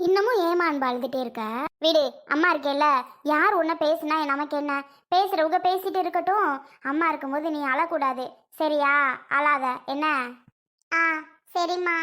இன்னமும் ஏமா அன்பு அழுதுட்டே இருக்க. விடு அம்மா இருக்கேல்ல. யார் உன்ன பேசுனா நமக்கு என்ன? பேசுறவங்க பேசிட்டு இருக்கட்டும். அம்மா இருக்கும்போது நீ அழக்கூடாது. சரியா? அழாத. என்ன? ஆ சரிம்மா.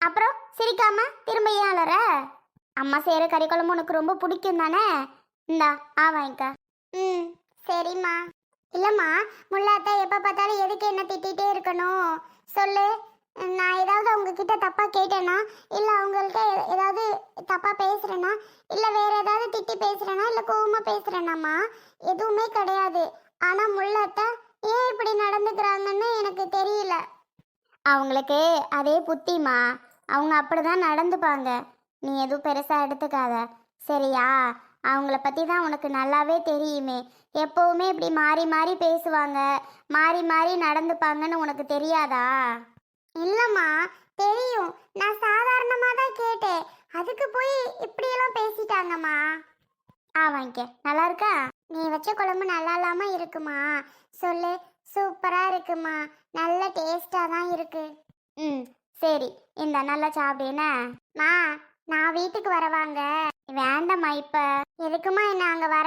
அப்புறம் சிரிக்காம திரும்ப ஏன் அழற அம்மா செய்கிற கறி குழம்பு உனக்கு ரொம்ப பிடிக்கும் தானே? இந்தா ஆ வாங்கிக்க. ம் சரிம்மா. இல்லைம்மா முல்லாத்தா எப்போ பார்த்தாலும் எதுக்கு என்ன திட்டிகிட்டே இருக்கணும்? சொல்லு. நான் ஏதாவது அவங்கக்கிட்ட தப்பாக கேட்டேன்னா இல்லை அவங்கள்ட்ட ஏதாவது தப்பாக பேசுகிறேன்னா இல்லை வேறு ஏதாவது திட்டி பேசுகிறேன்னா இல்லை கோவமாக பேசுகிறேனாம்மா எதுவுமே கிடையாது. ஆனால் முல்லாத்தா ஏன் இப்படி நடந்துக்கிறாங்கன்னு எனக்கு தெரியல. அவங்களுக்கு அதே புத்திமா அவங்க அப்படிதான் நடந்துப்பாங்க. நீ எதுவும் பெருசாக எடுத்துக்காத. சரியா? அவங்கள பற்றி தான் உனக்கு நல்லாவே தெரியுமே. எப்போவுமே இப்படி மாறி மாறி பேசுவாங்க. மாறி மாறி நடந்துப்பாங்கன்னு உனக்கு தெரியாதா? இல்லைம்மா தெரியும். நான் சாதாரணமாக தான் கேட்டேன். அதுக்கு போய் இப்படியெல்லாம் பேசிட்டாங்கம்மா. ஆ வாங்கிக்க நல்லா இருக்கா நீ வச்ச குழம்பு நல்லா இல்லாம இருக்குமா? சொல்லு. சூப்பரா இருக்குமா? நல்ல டேஸ்டா தான் இருக்கு. ம் சரி. இந்த நல்லா சாப்பிடுனா மா நான் வீட்டுக்கு வரவாங்க. வேண்டாம்மா இப்ப. எதுக்குமா என்ன அங்க வர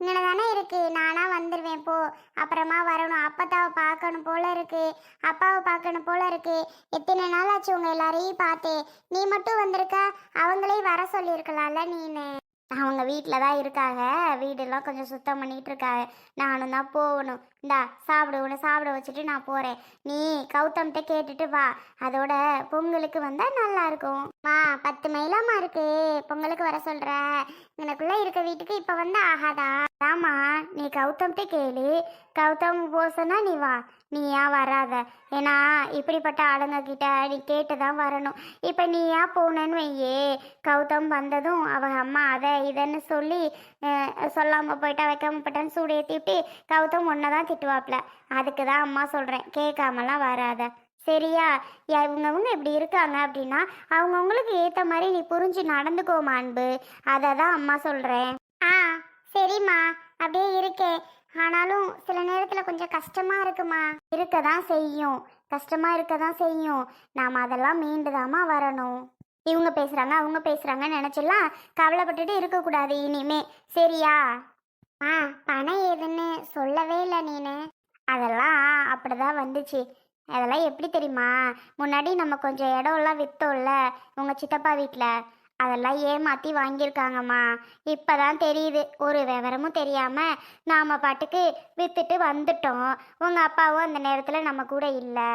வேணான்ற தானே இருக்கு. நானா வந்துடுவேன் போ. அப்புறமா வரணும். அப்பத்தாவை பார்க்கணும் போல இருக்கு. அப்பாவை பார்க்கணும் போல இருக்கு. எத்தனை நாள் ஆச்சு உங்க எல்லாரையும் பார்த்தே. நீ மட்டும் வந்திருக்க? அவங்களையும் வர சொல்லியிருக்கலாம்ல நீனு. அவங்க வீட்டில் தான் இருக்காங்க. வீடெல்லாம் கொஞ்சம் சுத்தம் பண்ணிகிட்டு இருக்காங்க. நானும் தான் போகணும். இந்தா சாப்பிடு உன்னை சாப்பிட வச்சுட்டு நான் போகிறேன் நீ கௌதம்கிட்ட கேட்டுட்டு வா. அதோட பொங்கலுக்கு வந்தால் நல்லா இருக்கும் மா பத்து மைலாமா இருக்கு. பொங்கலுக்கு வர சொல்கிற எனக்குள்ளே இருக்க வீட்டுக்கு இப்போ வந்து ஆகாதா? ஆமா நீ கௌதம்கிட்ட கேளு. கௌதம் போசனா நீ வா. நீ ஏன் வராத? ஏன்னா இப்படிப்பட்ட ஆளுங்க கிட்ட நீ கேட்டு தான் வரணும். இப்போ நீ ஏன் போனேன்னு வையே. கௌதம் வந்ததும் அவ அம்மா அதை இதன்னு சொல்லி அஹ், சொல்லாம போயிட்டா வைக்காம போயிட்டான்னு சூடு ஏற்றிட்டு கௌதம் ஒன்றை தான் திட்டுவாப்ல அதுக்கு தான் அம்மா சொல்கிறேன் கேட்காமலாம் வராத. சரியா? இவங்கவுங்க இவங்கவங்க இப்படி இருக்காங்க அப்படின்னா அவங்கவுங்களுக்கு ஏற்ற மாதிரி நீ புரிஞ்சு நடந்துக்கோமா அன்பு? அதை தான் அம்மா சொல்கிறேன் ஆ சரிம்மா. அப்படியே இருக்கேன் ஆனாலும் சில நேரத்தில் கொஞ்சம் கஷ்டமாக இருக்குமா? இருக்க தான் செய்யும். கஷ்டமாக இருக்க தான் செய்யும். நாம் அதெல்லாம் மீண்டுதாம்மா வரணும். இவங்க பேசுகிறாங்க அவங்க பேசுகிறாங்கன்னு நினச்சலாம் கவலைப்பட்டுட்டு இருக்கக்கூடாது இனிமே. சரியா? ஆ பணம் ஏதுன்னு சொல்லவே இல்லை நீனு. அதெல்லாம் அப்படிதான் வந்துச்சு. அதெல்லாம் எப்படி தெரியுமா? முன்னாடி நம்ம கொஞ்சம் இடம்லாம் விற்றோம்ல உங்கள் சித்தப்பா வீட்டில் அதெல்லாம் ஏமாற்றி வாங்கியிருக்காங்கம்மா. இப்போ தான் தெரியுது. ஒரு விவரமும் தெரியாமல் நாம் பாட்டுக்கு விற்றுட்டு வந்துட்டோம். உங்கள் அப்பாவும் அந்த நேரத்தில் நம்ம கூட இல்லை.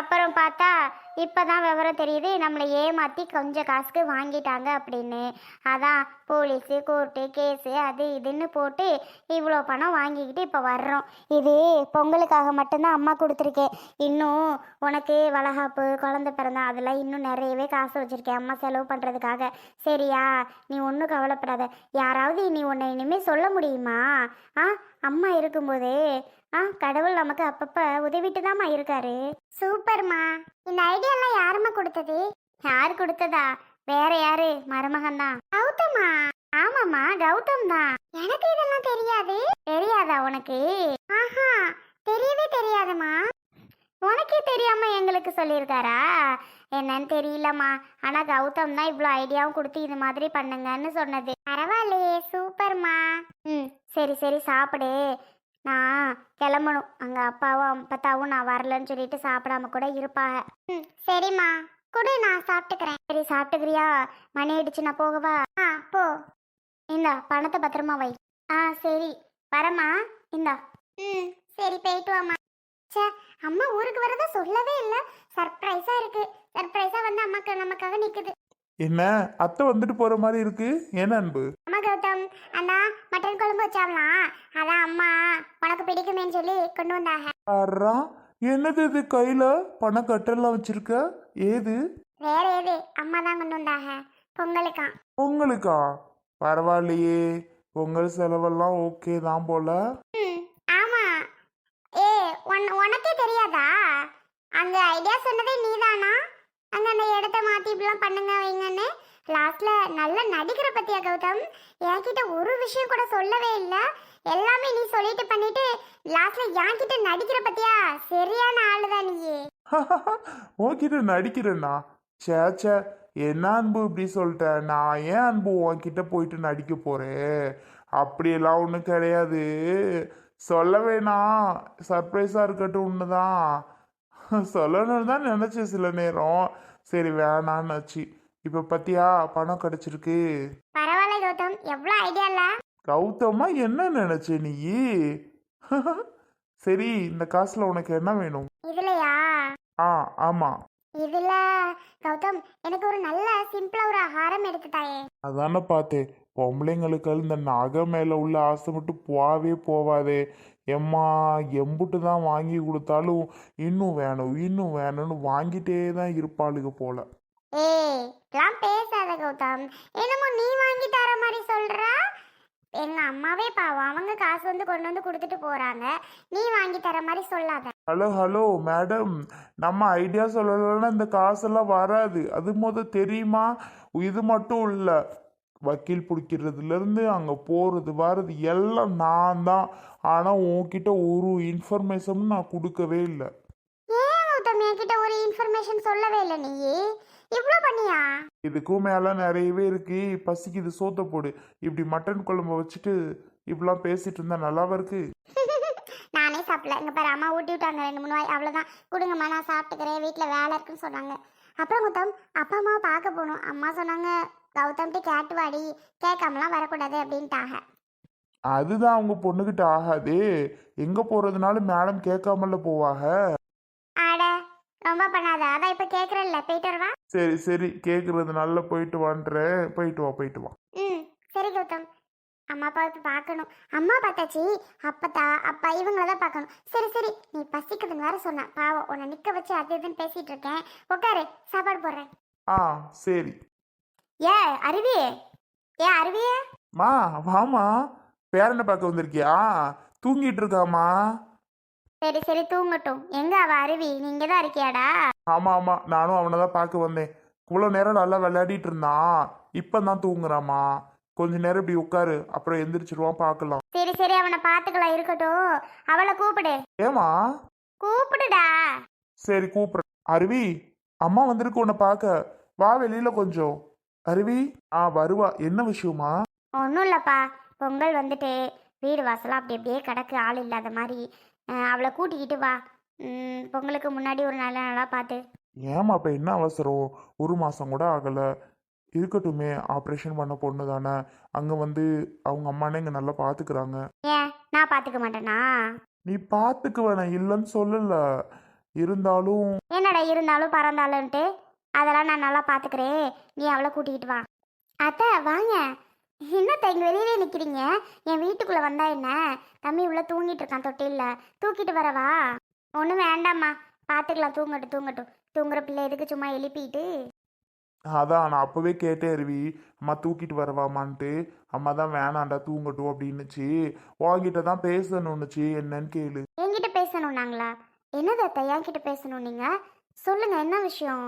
அப்புறம் பார்த்தா இப்போ தான் விவரம் தெரியுது. நம்மளை ஏமாற்றி கொஞ்சம் காசுக்கு வாங்கிட்டாங்க அப்படின்னு. அதான் போலீஸு கோர்ட்டு கேஸு அது இதுன்னு போட்டு இவ்வளோ பணம் வாங்கிக்கிட்டு இப்போ வர்றோம். இது பொங்கலுக்காக மட்டும்தான் அம்மா கொடுத்துருக்கேன் இன்னும் உனக்கு வளகாப்பு குழந்த பிறந்தா அதெல்லாம் இன்னும் நிறையவே காசு வச்சுருக்கேன். அம்மா செலவு பண்ணுறதுக்காக சரியா? நீ ஒன்றும் கவலைப்படாத. யாராவது நீ உன்னை இனிமேல் சொல்ல முடியுமா? ஆ? அம்மா இருக்கும்போதே ஆ கடவுள் நமக்கு அப்பப்போ உதவிட்டு தாம்மா இருக்காரு. சூப்பர்மா. இந்த ஐடியாலாம் யாரும்மா கொடுத்தது? யார் கொடுத்ததா? வேற யாரு? மருமகன் தான் கௌதமா. ஆமாம்மா கௌதம் தான் எனக்கு இதெல்லாம் தெரியாது. தெரியாதா உனக்கு? ஆஹா தெரியவே தெரியாதுமா. உனக்கே தெரியாம எங்களுக்கு சொல்லியிருக்காரா? என்னன்னு தெரியலம்மா. ஆனா கௌதம் தான் இவ்வளோ ஐடியாவும் கொடுத்து இது மாதிரி பண்ணுங்கன்னு சொன்னது. பரவாயில்லையே சூப்பர்மா. ம் சரி சரி சாப்பிடு. நான் கிளம்பணும். அங்க அப்பாவும் அப்பத்தாவும் நான் வரலன்னு சொல்லிட்டு சாப்பிடாம கூட இருப்பாங்க. ம் சரிம்மா. கொடு நான் சாப்பிட்டுக்கிறேன். சரி சாப்பிட்டுக்கிறியா? மணி ஆயிடுச்சு நான் போகவா? ஆ போ. இந்தா பணத்தை பத்திரமா வை. ஆ சரி. வரமா இந்தா. ம் சரி போயிட்டு வாமா ச்சே அம்மா ஊருக்கு வரதா சொல்லவே இல்லை. சர்ப்ரைஸா இருக்கு. சர்ப்ரைஸா வந்து அம்மாக்கு நமக்காக நிக்குது. என்ன? அத்தை வந்துட்டு போற மாதிரி இருக்கு. என்ன அன்பு? அம்மா கௌதம். அண்ணா மட்டன் குழம்பு வச்சாங்களாம். அதான் அம்மா உனக்கு பிடிக்குமேன்னு சொல்லி கொண்டு வந்தாங்க. ஆறா என்னது இது கையில பணம் கட்டெல்லாம் வச்சிருக்க? ஏது? வேற எது அம்மா தான் கொண்டு வந்தாங்க. பொங்கலுக்காம். பொங்கலுக்கா? பரவாயில்லையே. பொங்கல் செலவெல்லாம் ஓகே தான் போல. ம் ஆமா. ஏ உன் உனக்கே தெரியாதா? அந்த ஐடியா சொன்னதே நீதானா? அங்க அந்த இடத்த மாத்தி இப்படிலாம் பண்ணுங்க வைங்கன்னு. லாஸ்ட்ல நல்லா நடிக்கிற பத்தியா கௌதம்? என்கிட்ட ஒரு விஷயம் கூட சொல்லவே இல்லை. எல்லாமே நீ சொல்லிட்டு பண்ணிட்டு லாஸ்ட்ல என்கிட்ட நடிக்கிற பத்தியா? சரியான ஆளுதான் நீ உன்கிட்ட நடிக்கிறேன்னா? சே சே என்ன அன்பு இப்படி சொல்லிட்ட? நான் ஏன் அன்பு உன்கிட்ட போயிட்டு நடிக்க போறேன்? அப்படியெல்லாம் ஒன்றும் கிடையாது. சொல்ல வேணாம் சர்ப்ரைஸாக இருக்கட்டும் ஒன்று தான் சொல்லணும்னு தான் நினச்சேன் சில நேரம். சரி வேணான்னு வேணான்னாச்சு இப்போ பத்தியா பணம் கிடச்சிருக்கு. பரவாயில்ல கௌதம் எவ்வளோ ஐடியா இல்ல கௌதமா என்ன நினைச்ச நீ? சரி இந்த காசுல உனக்கு என்ன வேணும்? இதுலயா? ஆ ஆமா. இதுல? கௌதம் எனக்கு ஒரு நல்ல சிம்பிளா ஒரு ஆகாரம் எடுத்து தாயே அதானே பார்த்தேன். பொம்பளைங்களுக்கு இந்த நகை மேல உள்ள ஆசை மட்டும் போவே போவாதே. எம்மா எம்புட்டு தான் வாங்கி கொடுத்தாலும் இன்னும் வேணும் இன்னும் வேணும்னு வாங்கிட்டே தான் இருப்பாளுக போல. ஏய் இதெல்லாம் பேசாத கௌதம். என்னமோ நீ வாங்கி தர மாதிரி சொல்றா? எங்க அம்மாவே பாவம். அவங்க காசு வந்து கொண்டு வந்து கொடுத்துட்டு போறாங்க. நீ வாங்கி தர மாதிரி சொல்லாத. ஹலோ ஹலோ மேடம் நம்ம ஐடியா சொல்லலைன்னா இந்த காசெல்லாம் வராது. அது முத தெரியுமா? இது மட்டும் இல்லை. வக்கீல் பிடிக்கிறதுலேருந்து அங்கே போகிறது வர்றது எல்லாம் நான் தான். ஆனால் உன்கிட்ட ஒரு இன்ஃபர்மேஷனும் நான் கொடுக்கவே இல்லை. ஏன் கௌதம்? என்கிட்ட ஒரு இன்ஃபர்மேஷன் சொல்லவே இல்லை நீ. இவ்வளோ பண்ணியா? இதுக்கும் மேலே நிறையவே இருக்கு. பசிக்குது சோத்த போடு. இப்படி மட்டன் குழம்பு வச்சுட்டு இப்படிலாம் பேசிட்டு இருந்தா நல்லாவா இருக்கு? நானே சாப்பிடல. இங்க பாரு அம்மா ஊட்டி விட்டாங்க ரெண்டு மூணு வாய். அவ்வளோதான் கொடுங்கம்மா நான் சாப்பிட்டுக்கிறேன். வீட்டில் வேலை இருக்குன்னு சொன்னாங்க. அப்புறம் கௌதம் அப்பா அம்மாவை பார்க்க போகணும். அம்மா சொன்னாங்க கௌதம்கிட்ட கேட்டு வாடி. கேட்காமலாம் வரக்கூடாது அப்படின்ட்டாங்க. அதுதான் அவங்க பொண்ணுகிட்ட ஆகாதே. எங்கே போகிறதுனாலும் மேடம் கேட்காமல போவாக? ரொம்ப பண்ணாத. அதான் இப்போ கேட்குறேன்ல போயிட்டு வரவா? சரி சரி. கேட்குறதுனால போயிட்டு வான்றேன் போயிட்டு வா போயிட்டு வா. ம். சரி கௌதம். அம்மா அப்பா இப்போ பார்க்கணும் அம்மா பார்த்தாச்சு. அப்பத்தா அப்பா இவங்கள தான் பார்க்கணும் சரி சரி. நீ பசிக்குதுன்னு வேற சொன்ன. பாவம். உன்னை நிற்க வச்சு அது இதுன்னு பேசிட்டு இருக்கேன். உட்காரு சாப்பாடு போடுறேன். ஆ சரி. ஏ அருவி? ஏ அருவியே மா வாமா பேரனை பார்க்க வந்திருக்கியா? தூங்கிட்டு இருக்காமா சரி சரி தூங்கட்டும். எங்க அவ அருவி? நீங்க தான் இருக்கியாடா? ஆமா ஆமா. நானும் அவனை தான் பார்க்க வந்தேன். இவ்வளோ நேரம் நல்லா விளையாடிட்டு இருந்தான். இப்போ தான் தூங்குறாமா கொஞ்ச நேரம் இப்படி உட்காரு. அப்புறம் எந்திரிச்சிருவான் பார்க்கலாம். சரி சரி அவனை பார்த்துக்கலாம். இருக்கட்டும். அவளை கூப்பிடு. ஏமா கூப்பிடுடா. சரி கூப்பிட்றேன். அருவி அம்மா வந்திருக்கு உன்னை பார்க்க. வா வெளியில கொஞ்சம். அருவி ஆ வருவா. என்ன விஷயமா? ஒன்றும் இல்லைப்பா. பொங்கல் வந்துட்டு வீடு வாசலாம் அப்படி அப்படியே கிடக்கு. ஆள் இல்லாத மாதிரி. அவளை கூட்டிக்கிட்டு வா. பொங்கலுக்கு முன்னாடி ஒரு நல்ல நாளாக பார்த்து ஏமா இப்போ என்ன அவசரம்? ஒரு மாதம் கூட ஆகலை. இருக்கட்டுமே ஆப்ரேஷன் பண்ண பொண்ணு தானே. அங்கே வந்து அவங்க அம்மானே இங்கே நல்லா பார்த்துக்கிறாங்க ஏன்? நான் பார்த்துக்க மாட்டேனா? நீ பார்த்துக்க வேணாம் இல்லைன்னு சொல்லல. இருந்தாலும் என்னடா இருந்தாலும் பறந்தாலும்ன்ட்டு அதெல்லாம் நான் நல்லா பார்த்துக்கிறேன் நீ அவளை கூட்டிக்கிட்டு வா. அத்தை வாங்க. என்னத்த இங்கே வெளியிலே நிற்கிறீங்க என் வீட்டுக்குள்ளே வந்தா என்ன? தம்பி உள்ள தூங்கிட்டு இருக்கான் தொட்டிலில். தூக்கிட்டு வரவா ஒன்றும் வேண்டாம்மா. பார்த்துக்கலாம் தூங்கட்டும் தூங்கட்டும். தூங்குற பிள்ளை எதுக்கு சும்மா எழுப்பிட்டு? அதான் நான் அப்போவே கேட்டேன் அருவி. அம்மா தூக்கிட்டு வரவாமான்ட்டு அம்மா தான் வேணாண்டா தூங்கட்டும் அப்படின்னுச்சு. உன்கிட்ட தான் பேசணுன்னுச்சு. என்னன்னு கேளு. என்கிட்ட பேசணும் நாங்களா என்னது அத்தை? என்கிட்ட பேசணும் நீங்கள் சொல்லுங்க என்ன விஷயம்?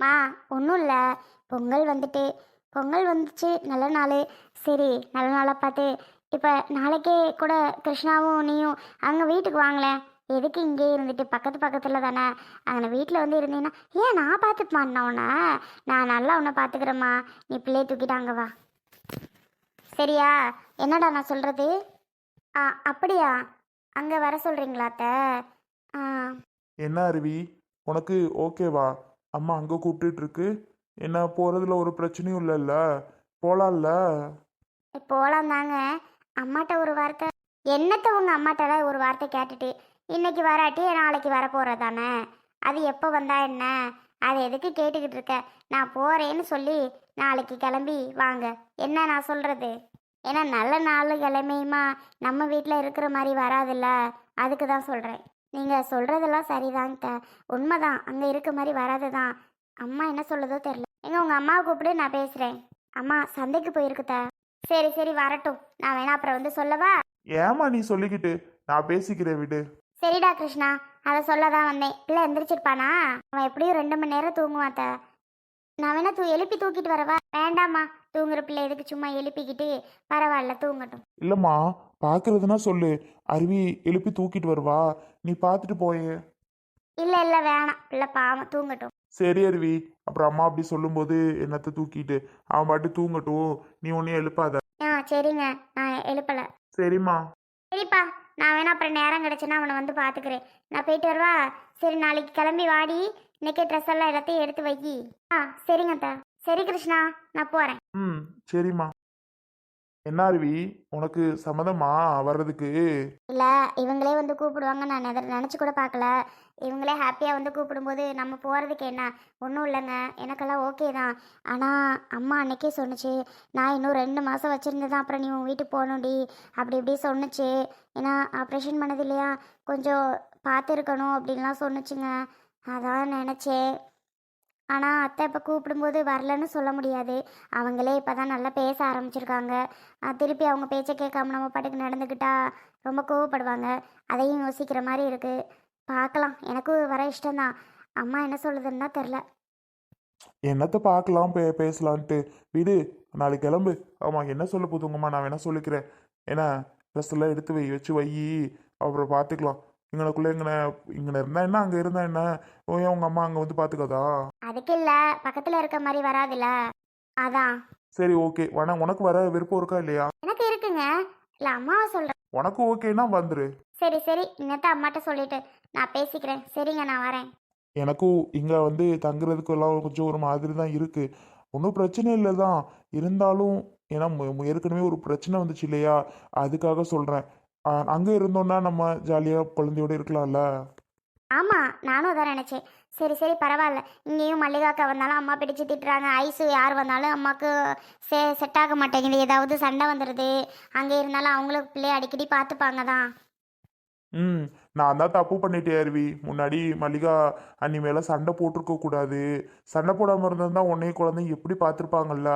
மா ஒன்றும் இல்லை. பொங்கல் வந்துட்டு. பொங்கல் வந்துச்சு. நல்ல நாள். சரி நல்ல நாளாக பார்த்து. இப்போ நாளைக்கே கூட கிருஷ்ணாவும் நீயும் அங்கே வீட்டுக்கு வாங்களேன் எதுக்கு இங்கே இருந்துட்டு பக்கத்து பக்கத்தில் தானே? அங்கே வீட்டில் வந்து இருந்தீங்கன்னா ஏன் நான் பார்த்துப்பேன் உன்னை? நான் நல்லா உன்னை பார்த்துக்கிறேம்மா. நீ பிள்ளையை தூக்கிட்டு அங்கே வா. சரியா? என்னடா நான் சொல்கிறது ஆ அப்படியா? அங்கே வர சொல்கிறீங்களா அத்தை? ஆ. என்ன அருவி? உனக்கு ஓகேவா? அம்மா அங்கே கூப்பிட்டுட்டு இருக்கு. என்ன போகிறதுல ஒரு பிரச்சனையும் இல்லைல்ல? போலாம்ல? போகலாம் தாங்க அம்மாட்ட ஒரு வார்த்தை என்னத்தை உங்கள் அம்மாட்ட ஒரு வார்த்தை கேட்டுட்டு இன்னைக்கு வராட்டி நாளைக்கு வர போகிறதானே அது எப்போ வந்தா என்ன? அது எதுக்கு கேட்டுக்கிட்டு இருக்க? நான் போகிறேன்னு சொல்லி நாளைக்கு கிளம்பி வாங்க. என்ன நான் சொல்கிறது ஏன்னா நல்ல நாள் கிளம்பியுமா? நம்ம வீட்டில் இருக்கிற மாதிரி வராதுல்ல? அதுக்கு தான் சொல்கிறேன் நீங்கள் சொல்கிறதெல்லாம் சரிதாங்க உண்மைதான். அங்கே இருக்க மாதிரி வராது தான் அம்மா என்ன சொல்லுதோ தெரில. எங்க உங்கள் அம்மாவை கூப்பிடு நான் பேசுகிறேன் அம்மா சந்தைக்கு போயிருக்குதா? சரி சரி வரட்டும். நான் வேணா அப்புறம் வந்து சொல்லவா? ஏமா நீ சொல்லிக்கிட்டு? நான் பேசிக்கிறேன் விடு. சரிடா கிருஷ்ணா. அதை சொல்ல தான் வந்தேன். பிள்ளை எந்திரிச்சிருப்பானா? அவன் எப்படியும் ரெண்டு மணி நேரம் தூங்குவாத்த நான் வேணா தூ எழுப்பி தூக்கிட்டு வரவா? வேண்டாம்மா. தூங்குற பிள்ளை எதுக்கு சும்மா எழுப்பிக்கிட்டு பரவாயில்ல தூங்கட்டும். இல்லைம்மா பார்க்கறதுனா சொல்லு. அருவி எழுப்பி தூக்கிட்டு வருவா. நீ பார்த்துட்டு போயே. இல்லை இல்லை வேணாம். பிள்ளை பாவம் தூங்கட்டும். சரி அருவி. அப்புறம் அம்மா அப்படி சொல்லும்போது என்னத்தை தூக்கிட்டு? அவன் பாட்டு தூங்கட்டும். நீ ஒன்றையும் எழுப்பாத. ஆ சரிங்க. நான் எழுப்பலை. சரிம்மா. சரிப்பா. நான் வேணா அப்புறம் நேரம் கிடச்சுன்னா அவனை வந்து பார்த்துக்கிறேன் நான் போயிட்டு வரவா? சரி நாளைக்கு கிளம்பி வாடி. இன்னைக்கே ட்ரெஸ் எல்லாம் எல்லாத்தையும் எடுத்து வை. ஆ சரிங்க அத்தா. சரி கிருஷ்ணா நான் போகிறேன் ம் சரிம்மா. என்ன அருவி உனக்கு சம்மதமா? வர்றதுக்கு? இல்லை இவங்களே வந்து கூப்பிடுவாங்க. நான் அதை நினச்சி கூட பார்க்கல இவங்களே ஹாப்பியாக வந்து கூப்பிடும்போது நம்ம போகிறதுக்கு என்ன? ஒன்றும் இல்லைங்க. எனக்கெல்லாம் ஓகே தான். ஆனால் அம்மா அன்னைக்கே சொன்னுச்சு நான் இன்னும் ரெண்டு மாதம் வச்சுருந்தேன். அப்புறம் நீ உன் வீட்டுக்கு போகணும்டி. அப்படி இப்படி சொன்னுச்சு. ஏன்னா ஆப்ரேஷன் பண்ணது இல்லையா? கொஞ்சம் பார்த்துருக்கணும் அப்படின்லாம் சொன்னுச்சுங்க. அதான் நினச்சேன். ஆனால் அத்தை இப்போ கூப்பிடும்போது வரலன்னு சொல்ல முடியாது. அவங்களே இப்போ தான் நல்லா பேச ஆரம்பிச்சிருக்காங்க. திருப்பி அவங்க பேச்சை கேட்காம நம்ம பாட்டுக்கு நடந்துக்கிட்டா ரொம்ப கோவப்படுவாங்க. அதையும் யோசிக்கிற மாதிரி இருக்குது பார்க்கலாம் எனக்கும் வர இஷ்டம்தான். அம்மா என்ன சொல்லுதுன்னு தான் தெரில. என்னத்தை பார்க்கலாம் பே பேசலான்ட்டு. விடு நாளைக்கு கிளம்பு. ஆமாம் என்ன சொல்ல போதுங்கம்மா நான் வேணா சொல்லிக்கிறேன். ஏன்னா ட்ரெஸ் எல்லாம் எடுத்து வை வச்சு வை. அப்புறம் பார்த்துக்கலாம் இங்கனக்குள்ளே இங்கன இங்கன இருந்தா என்ன அங்கே இருந்தா என்ன? ஓ ஏன் உங்கள் அம்மா அங்கே வந்து பார்த்துக்காதா அதுக்கு இல்லை பக்கத்தில் இருக்க மாதிரி வராதுல்ல. அதான். சரி ஓகே. வேணா உனக்கு வர விருப்பம் இருக்கா இல்லையா? எனக்கு இருக்குங்க. இல்லை அம்மாவை சொல்கிறேன் உனக்கு ஓகேனா வந்துரு. சரி சரி. இன்னத்த அம்மாட்ட சொல்லிட்டு நான் பேசிக்கிறேன். சரிங்க நான் வரேன். எனக்கும் இங்கே வந்து தங்குறதுக்கு எல்லாம் கொஞ்சம் ஒரு மாதிரி தான் இருக்குது ஒன்றும் பிரச்சனை இல்லை தான் இருந்தாலும் ஏன்னா ஏற்கனவே ஒரு பிரச்சனை வந்துச்சு இல்லையா? அதுக்காக சொல்கிறேன் அங்கே இருந்தோன்னா நம்ம ஜாலியாக குழந்தையோட இருக்கலாம்ல? ஆமாம் நானும் அதான் நினச்சேன். சரி சரி பரவாயில்ல. இங்கேயும் மல்லிகாக்கா வந்தாலும் அம்மா பிடிச்சு திட்டுறாங்க ஐஸு யார் வந்தாலும் அம்மாவுக்கு சே செட் ஆக மாட்டேங்குது. ஏதாவது சண்டை வந்துடுது அங்கே இருந்தாலும் அவங்களுக்கு பிள்ளைய அடிக்கடி பார்த்துப்பாங்க தான். ம். நான் தான் தப்பு பண்ணிட்டேன் அருவி. முன்னாடி மல்லிகா அன்னி மேலே சண்டை போட்டிருக்க கூடாது. சண்டை போடாமல் இருந்திருந்தா உன்னைய குழந்தைங்க எப்படி பார்த்துருப்பாங்கல்ல?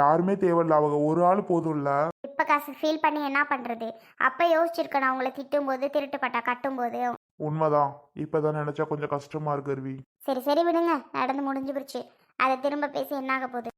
யாருமே தேவையில்ல. அவங்க ஒரு ஆள் போதும்ல. இப்போ காசு ஃபீல் பண்ணி என்ன பண்ணுறது அப்போ யோசிச்சிருக்கணும். அவங்கள திட்டும்போது திருட்டு பட்டா கட்டும்போது. உண்மைதான். இப்போ தான் நினச்சா கொஞ்சம் கஷ்டமாக இருக்கு அருவி. சரி சரி விடுங்க. நடந்து முடிஞ்சு போச்சு. அதை திரும்ப பேசி என்ன ஆக போகுது?